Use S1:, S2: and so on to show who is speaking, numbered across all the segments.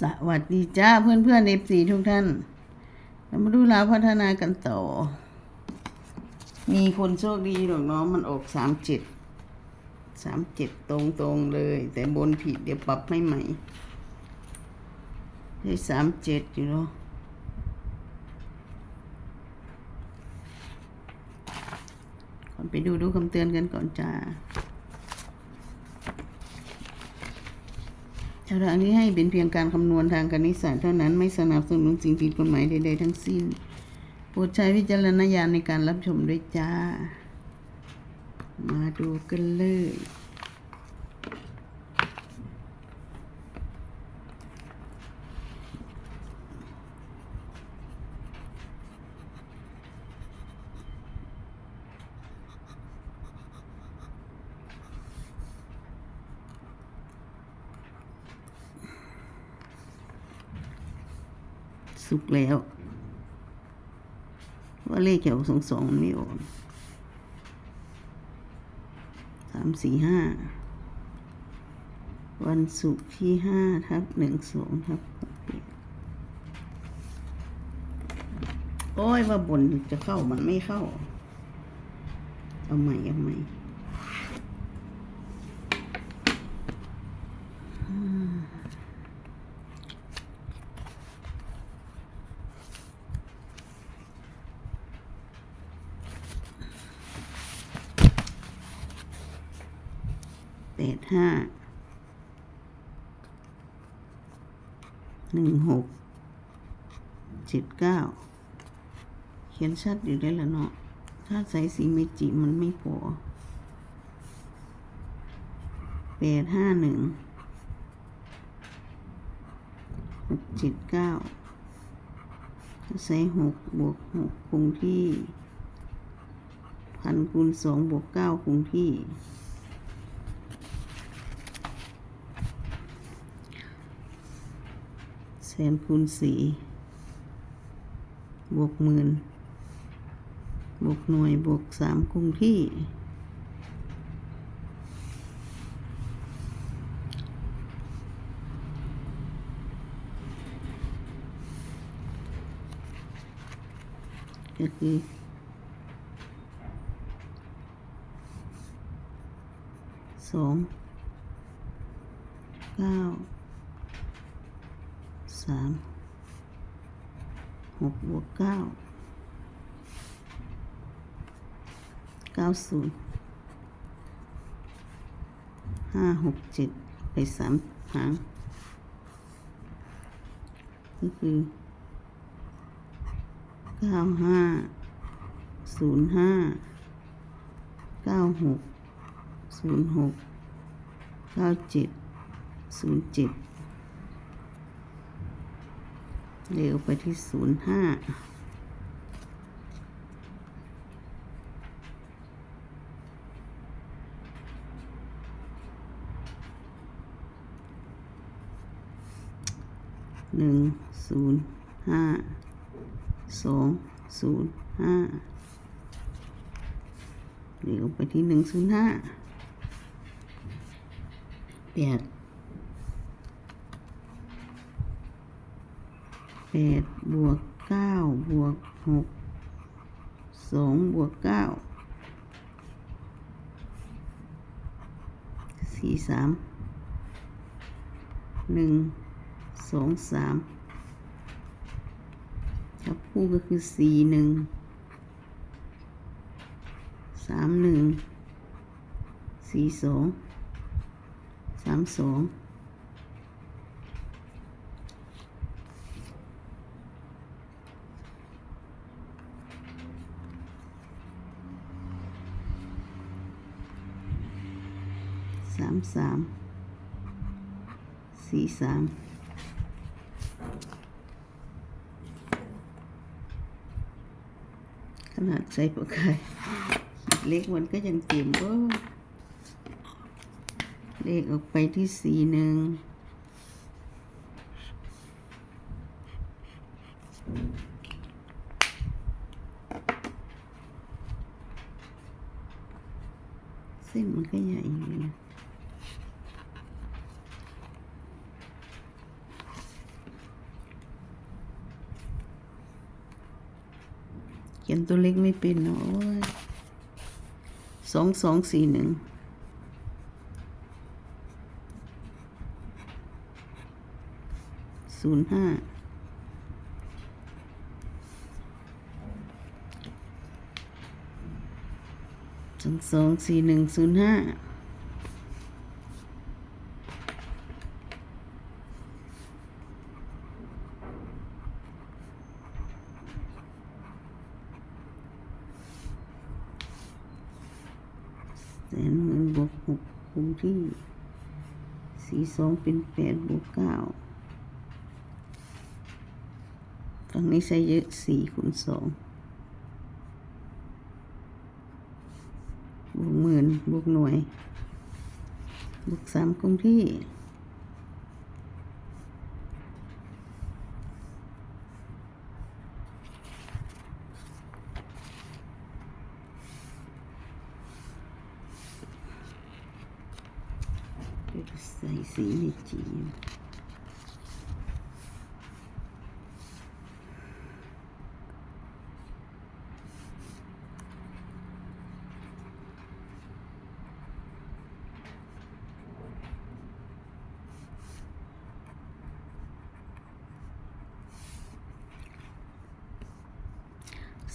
S1: สวัสดีจ้าเพื่อนเพื่อนเอฟซีทุกท่าน เรามาดูลาวพัฒนากันต่อ มีคนโชคดีหรอกเน้องมันออกสามเจ็ดสามเจ็ดตรงตรงๆเลย แต่บนผิดเดี๋ยวปรับให้ใหม่ได้สามเจ็ดอยู่เนาะไปดูดูคำเตือนกันก่อนจ้า ชา วทางนี้ให้เป็นเพียงการคำนวณทางคณิตศาสตร์เท่านั้นไม่สนับสนุนสิ่งผิดกฎหมายใดๆทั้งสิ้นโปรดใช้วิจารณญาณในการรับชมด้วยจ้า มาดูกันเลย สุกแล้ว ว่าเลขแถวสองสองมันไม่ออกสามสี่ห้าวันศุกร์ที่ห้าทับหนึ่งสองทับโอ้ยว่าบนจะเข้ามันไม่เข้า เอาใหม่เอาใหม่ ดห้าหนึ่งหกเจ็ดเก้าเขียนชัดอยู่ได้ล้วเนาะ ถ้าใส่สีเมจิมันไม่พอแปดห้าหนึ่งหกเจ็ดเก้าถ้าใส่หกบวกหกคงที่พันคูณสองบวกเก้าคงที่ แสนคูณสี่บวกหมื่นบวกหน่วยบวกสามคงที่ ก็คือสองเก้า สามหกบวกเก้าเก้าศูนย์ห้าหกเจ็ดไปสามหางก็คือเก้าห้าศูนย์ห้าเก้าหกศูนย์หกเก้าเจ็ดศูนย์เจ็ด เร็วไปที่ศูนย์ห้าหนึ่งศูนย์ห้าสองศูนย์ห้าเร็วไปที่หนึ่งศูนย์ห้าแปด แปดบวกเก้าบวกหกสองบวกเก้าสี่สามหนึ่งสองสามจับคู่ก็คือสี่หนึ่งสามหนึ่งสี่สองสามสอง สามสี่สามขนาดใส่ปากกาขีดเล็กมันก็ยังเต็มเบ้อเลขออกไปที่สี่หนึ่งเส้นมันก็ใหญ่อยู่นะ เขียนตัวเล็ก ไม่เป็นเนาะโอ้ยสองสองสี่หนึ่งศูนย์ห้าสองสองสี่หนึ่งศูนย์ห้า แสนหมื่นบวกหกคงที่สี่สองเป็นแปดบวกเก้าฝั่งนี้ใช้เยอะสี่คูณสองบวกหมื่นบวกหน่วยบวกสามคงที่ เดี๋ยวจะ ใส่สีในจีน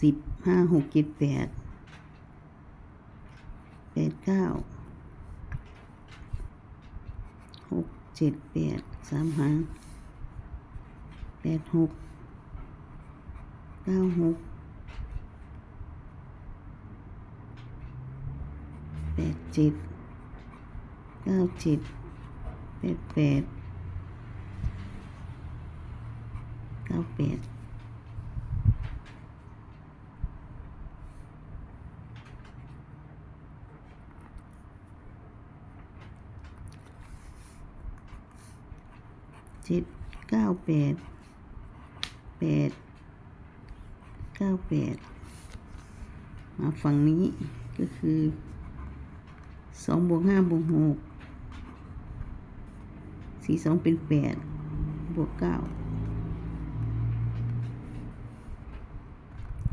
S1: สิบห้าหกเจ็ดแปดแปดเก้า หกเจ็ดแปดสามหางแปดหกเก้าหกแปดเจ็ดเก้าเจ็ดแปดแปดเก้าแปด เจ็ดเก้าแปดแปดเก้าแปดมาฝั่งนี้ก็คือสองบวกห้าบวกหกสี่สองเป็นแปดบวกเก้า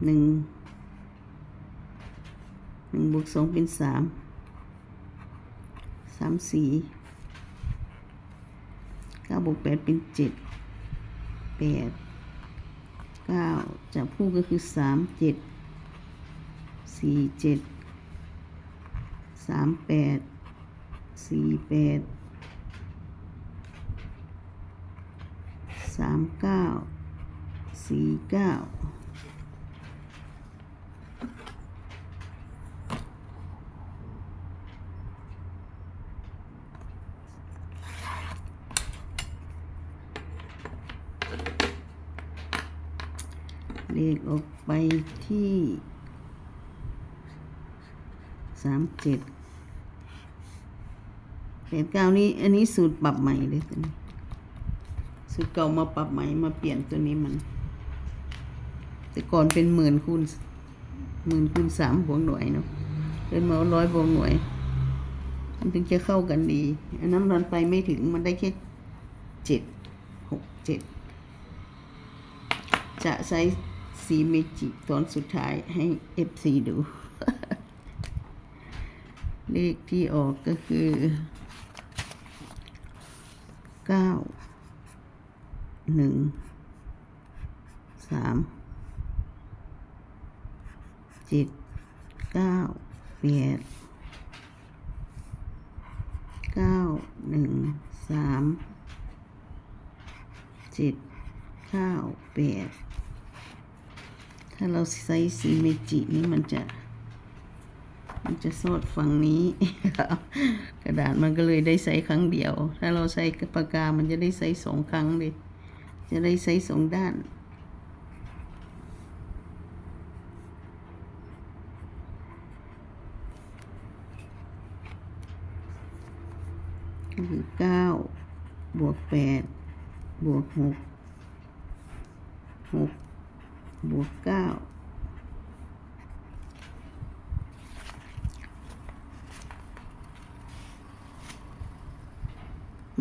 S1: หนึ่งหนึ่งบวกสองเป็นสามสามสี่ เก้าบวกแปดเป็นเจ็ดแปดเก้าจับคู่ก็คือสามเจ็ดสี่เจ็ดสามแปดสี่แปดสามเก้าสี่เก้า เลขออกไปที่สามเจ็ดแปดเก้านี้ อันนี้สูตรปรับใหม่เลยตัวนี้สูตรเก่ามาปรับใหม่มาเปลี่ยนตัวนี้มัน แต่ก่อนเป็นหมื่นคูณหมื่นคูณสามบวกหน่วยเนาะเป็นมาร้อยบวกหน่วย มันถึงจะเข้ากันดี อันนั้นมันไปไม่ถึงมันได้แค่เจ็ดหกเจ็ดจะใช้ สีเมจิตอนสุดท้ายให้เอฟซีดู เลขที่ออกก็คือเก้าหนึ่งสามเจ็ดเก้าแปดเก้าหนึ่งสามเจ็ดเก้าแปด ถ้าเราใช้สีเมจินี่มันจะ มันจะสอดฝั่งนี้กระดาษมันก็เลยได้ใช้ครั้งเดียว ถ้าเราใช้ปากกา มันจะได้ใช้สองครั้งเลย จะได้ใช้สองด้านก็คือเก้าบวกแปดบวกหกหก บวกเก้า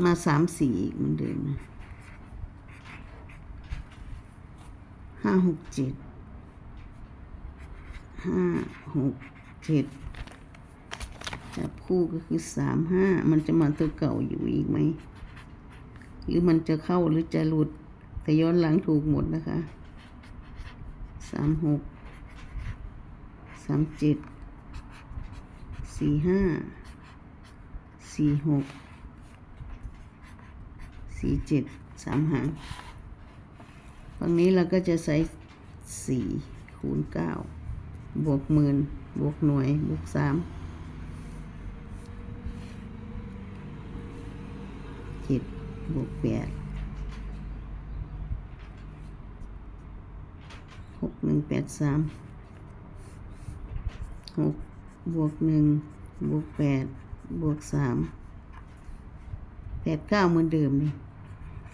S1: มาสามสี่อีกเหมือนเดิมนะห้าหกเจ็ดห้าหกเจ็ดจับคู่ก็คือสามห้ามันจะมาตัวเก่าอยู่อีกไหม หรือมันจะเข้าหรือจะหลุด แต่ย้อนหลังถูกหมดนะคะ สามหกสามเจ็ดสี่ห้าสี่หกสี่เจ็ดสามหางฝั่งนี้เราก็จะใช้สี่คูณเก้าบวกหมื่นบวกหน่วย บวกสามเจ็ดบวกแปด หกหนึ่งแปดสามหกบวกหนึ่งบวกแปดบวกสามแปดเก้าเหมือนเดิมเลย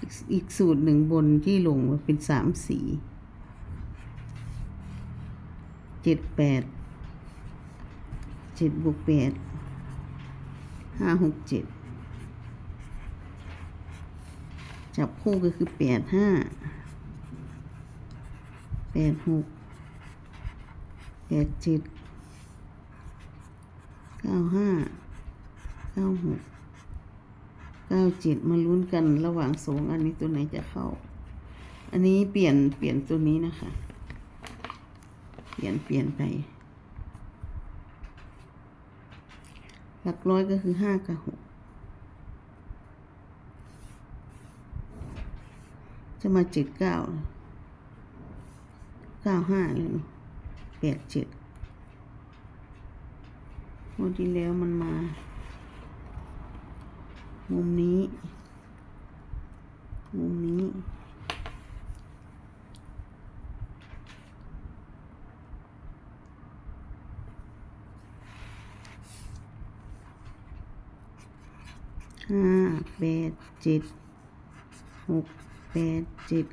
S1: อีกอีกสูตรหนึ่งบนที่ลงมาเป็นสามสีเจ็ดแปดเจ็ดบวกแปดห้าหกเจ็ดจับคู่ก็คือแปดห้า แปดหกแปดเจ็ดเก้าห้าเก้าหกเก้าเจ็ดมาลุ้นกันระหว่างสองอันนี้ตัวไหนจะเข้า อันนี้เปลี่ยนเปลี่ยนตัวนี้นะคะ เปลี่ยนเปลี่ยนไป หลักร้อยก็คือห้ากับหกจะมาเจ็ดเก้า เก้าห้าเลยเนแปดเจ็ดวันที่แล้วมันมา มุมนี้ มุมนี้ห้าแปดเจ็ดหกแปดเจ็ด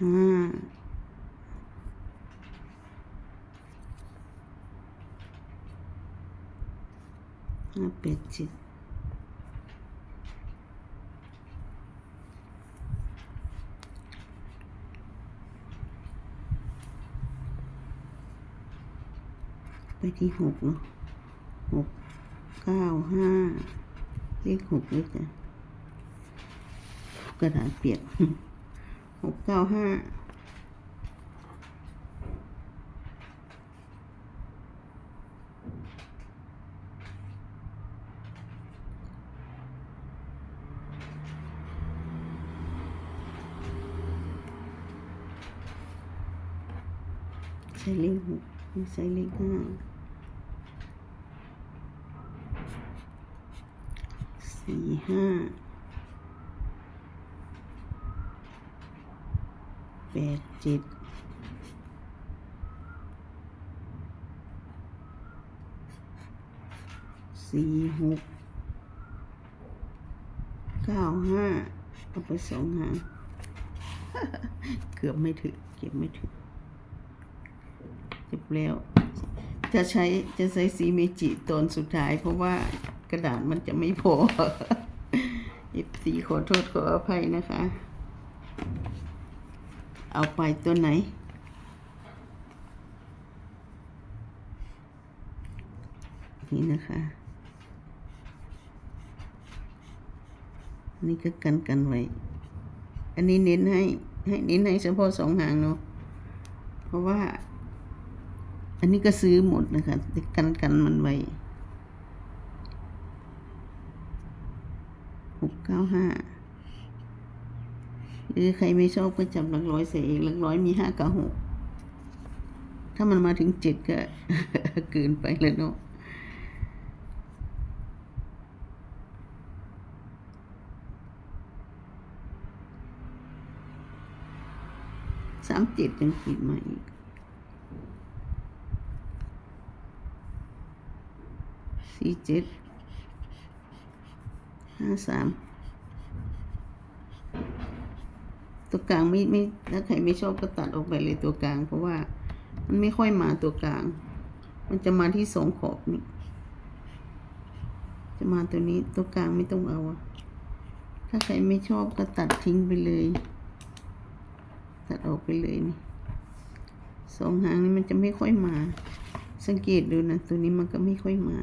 S1: ห้า ห้าแปดเจ็ดไปที่หกเนาะหกเก้าห้าเลขหกเลยจ้ะกระดาษเปียกหกเก้าห้า ใช้เลขหกไม่ใช้เลขห้าสี่ห้าแปดเจ็ดสี่หกเก้าห้าเอาไปสองหางเกือบไม่ถึงเก็บไม่ถึง แล้ว จะใช้จะใช้สีเมจิตอนสุดท้าย เพราะว่ากระดาษมันจะไม่พอหยิบสีขอโทษขออภัยนะคะ เอาไปตัวไหน นี่นะคะนี่ก็กันกันไว้ อันนี้เน้นให้ให้เน้นให้เฉพาะสองหางเนาะ เพราะว่า อันนี้ก็ซื้อหมดนะคะแต่กันกันมันไว้หกเก้าห้าหรือใครไม่ชอบก็จับหลักร้อยใส่เองหลักร้อยมีห้ากับหกถ้ามันมาถึงเจ็ดก็เกินไปแล้วเนาะสามเจ็ดยังขีดมาอีก สี่เจ็ดห้าสามตัวกลางไม่ไม่ถ้าใครไม่ชอบก็ตัดออกไปเลยตัวกลาง เพราะว่ามันไม่ค่อยมาตัวกลาง มันจะมาที่สองขอบนี่ จะมาตัวนี้ตัวกลางไม่ต้องเอา ถ้าใครไม่ชอบก็ตัดทิ้งไปเลย ตัดออกไปเลยนี่สองหางนี้มันจะไม่ค่อยมา สังเกตดูนะ ตัวนี้มันก็ไม่ค่อยมา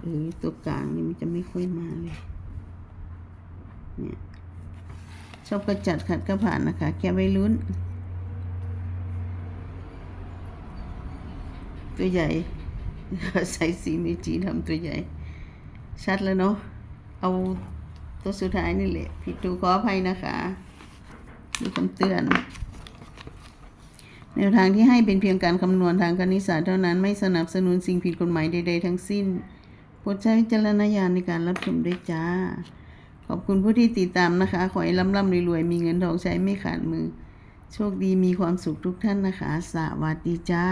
S1: เออตัวกลางนี่มันจะไม่ค่อยมาเลย เนี่ย ชอบกระจัดขัดก็ผ่านนะคะ แกไม่ลุ้น ตัวใหญ่ ใส่สีเมจีทำตัวใหญ่ ชัดแล้วเนาะ เอาตัวสุดท้ายนี่แหละ ผิดถูขออภัยนะคะ ดูคำเตือนแนวทางที่ให้เป็นเพียงการคำนวณทางคณิตศาสตร์เท่านั้นไม่สนับสนุนสิ่งผิดกฎหมายใด ๆ ทั้งสิ้น โปรดใช้วิจารณญาณในการรับชมด้วยจ้า ขอบคุณผู้ที่ติดตามนะคะ ขอให้ร่ำล่ำรวยๆมีเงินทองใช้ไม่ขาดมือ โชคดีมีความสุขทุกท่านนะคะ สวัสดีจ้า